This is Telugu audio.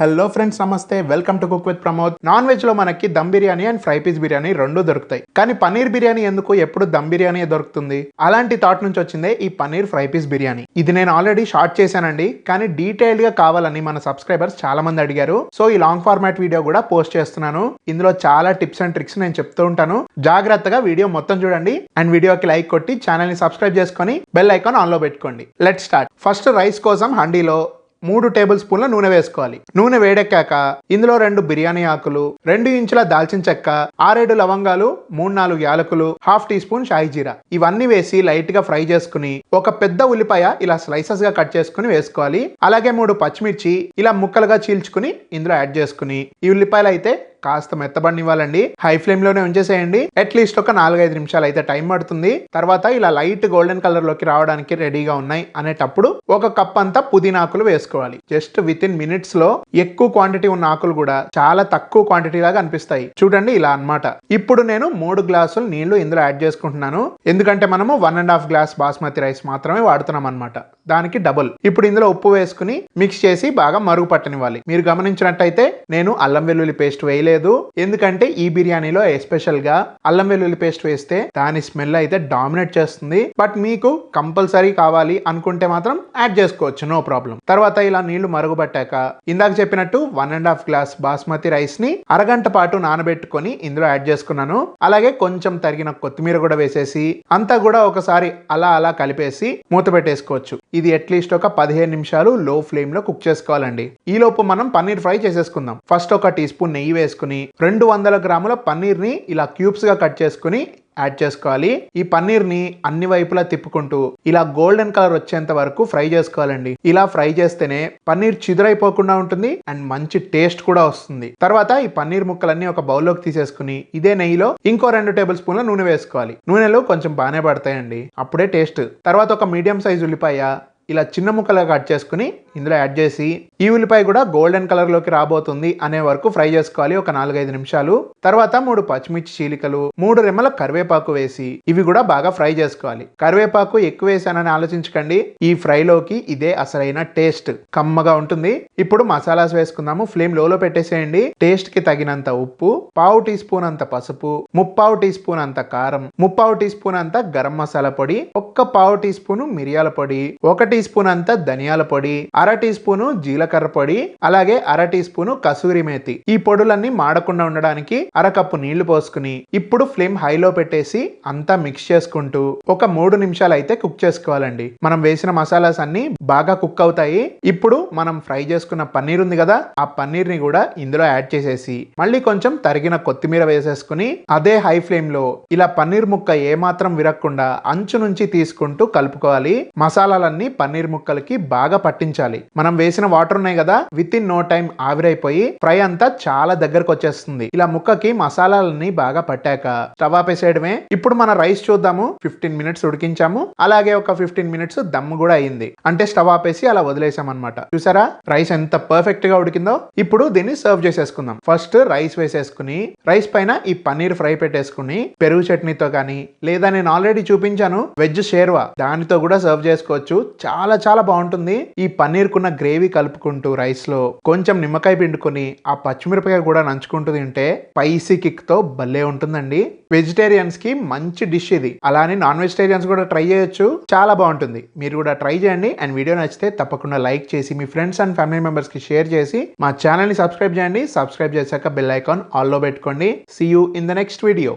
హలో ఫ్రెండ్స్ నమస్తే. Welcome to cook with Pramod non వెజ్లో మనకి dum biryani and fry piece biryani రెండు దొరుకుతాయి. కానీ పన్నీర్ బిర్యానీ ఎందుకు ఎప్పుడు దమ్ బిర్యానీ దొరుకుతుంది? అలాంటి థాట్ నుంచి వచ్చిందే ఈ పన్నీర్ ఫ్రై పీస్ బిర్యానీ. ఇది నేను ఆల్రెడీ షార్ట్ చేశానండి. కానీ డీటెయిల్డ్గా కావాలని మన సబ్స్క్రైబర్స్ చాలా మంది అడిగారు. సో ఈ లాంగ్ ఫార్మాట్ వీడియో కూడా పోస్ట్ చేస్తున్నాను. ఇందులో చాలా టిప్స్ అండ్ ట్రిక్స్ నేను చెప్తూ ఉంటాను. జాగ్రత్తగా వీడియో మొత్తం చూడండి. అండ్ వీడియోకి లైక్ కొట్టి ఛానల్ని సబ్స్క్రైబ్ చేసుకొని బెల్ ఐకాన్ ఆన్లో పెట్టుకోండి. లెట్ స్టార్ట్ ఫస్ట్ రైస్ కోసం హండీలో మూడు టేబుల్ స్పూన్ల నూనె వేసుకోవాలి. నూనె వేడెక్కాక ఇందులో రెండు బిర్యానీ ఆకులు రెండు ఇంచుల దాల్చిన చెక్క ఆరేడు లవంగాలు మూడు నాలుగు యాలకులు హాఫ్ టీ స్పూన్ షాయి జీరా. ఇవన్నీ వేసి లైట్గా ఫ్రై చేసుకుని ఒక పెద్ద ఉల్లిపాయ ఇలా స్లైసెస్గా కట్ చేసుకుని వేసుకోవాలి. అలాగే మూడు పచ్చిమిర్చి ఇలా ముక్కలుగా చీల్చుకుని ఇందులో యాడ్ చేసుకుని ఈ ఉల్లిపాయలు అయితే కాస్త మెత్తబడినివ్వాలండి. హై ఫ్లేమ్లోనే ఉంచేసేయండి. అట్లీస్ట్ ఒక నాలుగైదు నిమిషాలు అయితే టైం పడుతుంది. తర్వాత ఇలా లైట్ గోల్డెన్ కలర్లోకి రావడానికి రెడీగా ఉన్నాయి అనేటప్పుడు ఒక కప్ అంతా పుదీనాకులు వేసుకోవాలి. జస్ట్ విత్ ఇన్ మినిట్స్లో ఎక్కువ క్వాంటిటీ ఉన్న ఆకులు కూడా చాలా తక్కువ క్వాంటిటీ లాగా అనిపిస్తాయి. చూడండి ఇలా అన్నమాట. ఇప్పుడు నేను మూడు గ్లాసులు నీళ్ళు ఇందులో యాడ్ చేసుకుంటున్నాను. ఎందుకంటే మనము one and half glass basmati rice మాత్రమే వాడుతున్నాం అనమాట దానికి డబుల్. ఇప్పుడు ఇందులో ఉప్పు వేసుకుని మిక్స్ చేసి బాగా మరుగు పట్టనివ్వాలి. మీరు గమనించినట్టయితే నేను అల్లం వెల్లుల్లి పేస్ట్ వేయలేదు. ఎందుకంటే ఈ బిర్యానీలో ఎస్పెషల్గా అల్లం వెల్లుల్లి పేస్ట్ వేస్తే దాని స్మెల్ అయితే డామినేట్ చేస్తుంది. బట్ మీకు కంపల్సరీ కావాలి అనుకుంటే మాత్రం యాడ్ చేసుకోవచ్చు. No problem. తర్వాత ఇలా నీళ్ళు మరుగుపట్టాక ఇందాక చెప్పినట్టు one and half glass basmati రైస్ని అరగంట పాటు నానబెట్టుకొని ఇందులో యాడ్ చేసుకున్నాను. అలాగే కొంచెం తరిగిన కొత్తిమీర కూడా వేసేసి అంతా కూడా ఒకసారి అలా అలా కలిపేసి మూత పెట్టేసుకోవచ్చు. ఇది అట్లీస్ట్ ఒక పదిహేను నిమిషాలు లో ఫ్లేమ్లో కుక్ చేసుకోవాలండి. ఈ లోపు మనం పన్నీర్ ఫ్రై చేసేసుకుందాం. ఫస్ట్ ఒక టీ స్పూన్ నెయ్యి వేసుకుని రెండు వందల గ్రాముల పన్నీర్ని ఇలా క్యూబ్స్గా కట్ చేసుకుని యాడ్ చేసుకోవాలి. ఈ పన్నీర్ని అన్ని వైపులా తిప్పుకుంటూ ఇలా గోల్డెన్ కలర్ వచ్చేంత వరకు ఫ్రై చేసుకోవాలండి. ఇలా ఫ్రై చేస్తేనే పన్నీర్ చిదురైపోకుండా ఉంటుంది అండ్ మంచి టేస్ట్ కూడా వస్తుంది. తర్వాత ఈ పన్నీర్ ముక్కలన్నీ ఒక బౌల్లోకి తీసేసుకుని ఇదే నెయ్యిలో ఇంకో రెండు టేబుల్ స్పూన్ల నూనె వేసుకోవాలి. నూనెలో కొంచెం బాగానే పడతాయండి. అప్పుడే టేస్ట్. తర్వాత ఒక మీడియం సైజ్ ఉల్లిపాయ ఇలా చిన్న ముక్కలుగా కట్ చేసుకుని ఇందులో యాడ్ చేసి ఈ ఉల్లిపాయ కూడా గోల్డెన్ కలర్లోకి రాబోతుంది అనే వరకు ఫ్రై చేసుకోవాలి ఒక నాలుగైదు నిమిషాలు. తర్వాత మూడు పచ్చిమిర్చి చీలికలు మూడు రెమ్మల కరివేపాకు వేసి ఇవి కూడా బాగా ఫ్రై చేసుకోవాలి. కరివేపాకు ఎక్కువ వేసానని ఆలోచించకండి. ఈ ఫ్రైలోకి ఇదే అసలైన టేస్ట్. కమ్మగా ఉంటుంది. ఇప్పుడు మసాలాస్ వేసుకుందాము. ఫ్లేమ్ లోలో పెట్టేసేయండి. టేస్ట్కి తగినంత ఉప్పు పావు టీ స్పూన్ అంత పసుపు ముప్పావు టీ స్పూన్ అంత కారం ముప్పావు టీ స్పూన్ అంత గరం మసాలా పొడి ఒక్క పావు టీ స్పూన్ మిరియాల పొడి ఒక టీ స్పూన్ అంత ధనియాల పొడి అర టీ స్పూను జీలకర్ర పొడి అలాగే అర టీ స్పూను కసూరి మేతి. ఈ పొడులన్నీ మాడకుండా ఉండడానికి అరకప్పు నీళ్ళు పోసుకుని ఇప్పుడు ఫ్లేమ్ హైలో పెట్టేసి అంతా మిక్స్ చేసుకుంటూ ఒక మూడు నిమిషాలు అయితే కుక్ చేసుకోవాలండి. మనం వేసిన మసాలాస్ అన్ని బాగా కుక్ అవుతాయి. ఇప్పుడు మనం ఫ్రై చేసుకున్న పన్నీర్ ఉంది కదా ఆ పన్నీర్ని కూడా ఇందులో యాడ్ చేసేసి మళ్ళీ కొంచెం తరిగిన కొత్తిమీర వేసేసుకుని అదే హై ఫ్లేమ్లో ఇలా పన్నీర్ ముక్క ఏమాత్రం విరక్కుండా అంచు నుంచి తీసుకుంటూ కలుపుకోవాలి. మసాలాలన్నీ పన్నీర్ పన్నీర్ ముక్కలకి బాగా పట్టించాలి. మనం వేసిన వాటర్ ఉన్నాయి కదా విత్ ఇన్ నో టైం ఆవిరైపోయి ఫ్రై అంతా చాలా దగ్గరకు వచ్చేస్తుంది. ఇలా ముక్కకి మసాలాలని బాగా పట్టాక స్టవ్ ఆపేసేయడమే. ఇప్పుడు మన రైస్ చూద్దాము. ఫిఫ్టీన్ మినిట్స్ ఉడికించాము. అలాగే ఒక ఫిఫ్టీన్ మినిట్స్ దమ్ము కూడా అయింది. అంటే స్టవ్ ఆపేసి అలా వదిలేసామన్నమాట. చూసారా? రైస్ ఎంత పర్ఫెక్ట్గా ఉడికిందో. ఇప్పుడు దీన్ని సర్వ్ చేసేసుకుందాం. ఫస్ట్ రైస్ వేసేసుకుని రైస్ పైన ఈ పన్నీర్ ఫ్రై పెట్టేసుకుని పెరుగు చట్నీతో కానీ లేదా నేను ఆల్రెడీ చూపించాను వెజ్ షేర్వా దానితో కూడా సర్వ్ చేసుకోవచ్చు. చాలా చాలా బాగుంటుంది. ఈ పన్నీర్ కున్న గ్రేవీ కలుపుకుంటూ రైస్లో కొంచెం నిమ్మకాయ పిండుకొని ఆ పచ్చిమిరపకాయ కూడా నంచుకుంటూ తింటే స్పైసీ కిక్తో భలే ఉంటుందండి. వెజిటేరియన్స్కి మంచి డిష్ ఇది. అలానే నాన్ వెజిటేరియన్స్ కూడా ట్రై చేయొచ్చు. చాలా బాగుంటుంది. మీరు కూడా ట్రై చేయండి. అండ్ వీడియో నచ్చితే తప్పకుండా లైక్ చేసి మీ ఫ్రెండ్స్ అండ్ ఫ్యామిలీ మెంబర్స్కి షేర్ చేసి మా ఛానల్ని సబ్స్క్రైబ్ చేయండి. సబ్స్క్రైబ్ చేశాక బెల్ ఐకాన్ ఆల్లో పెట్టుకోండి. See you in the next video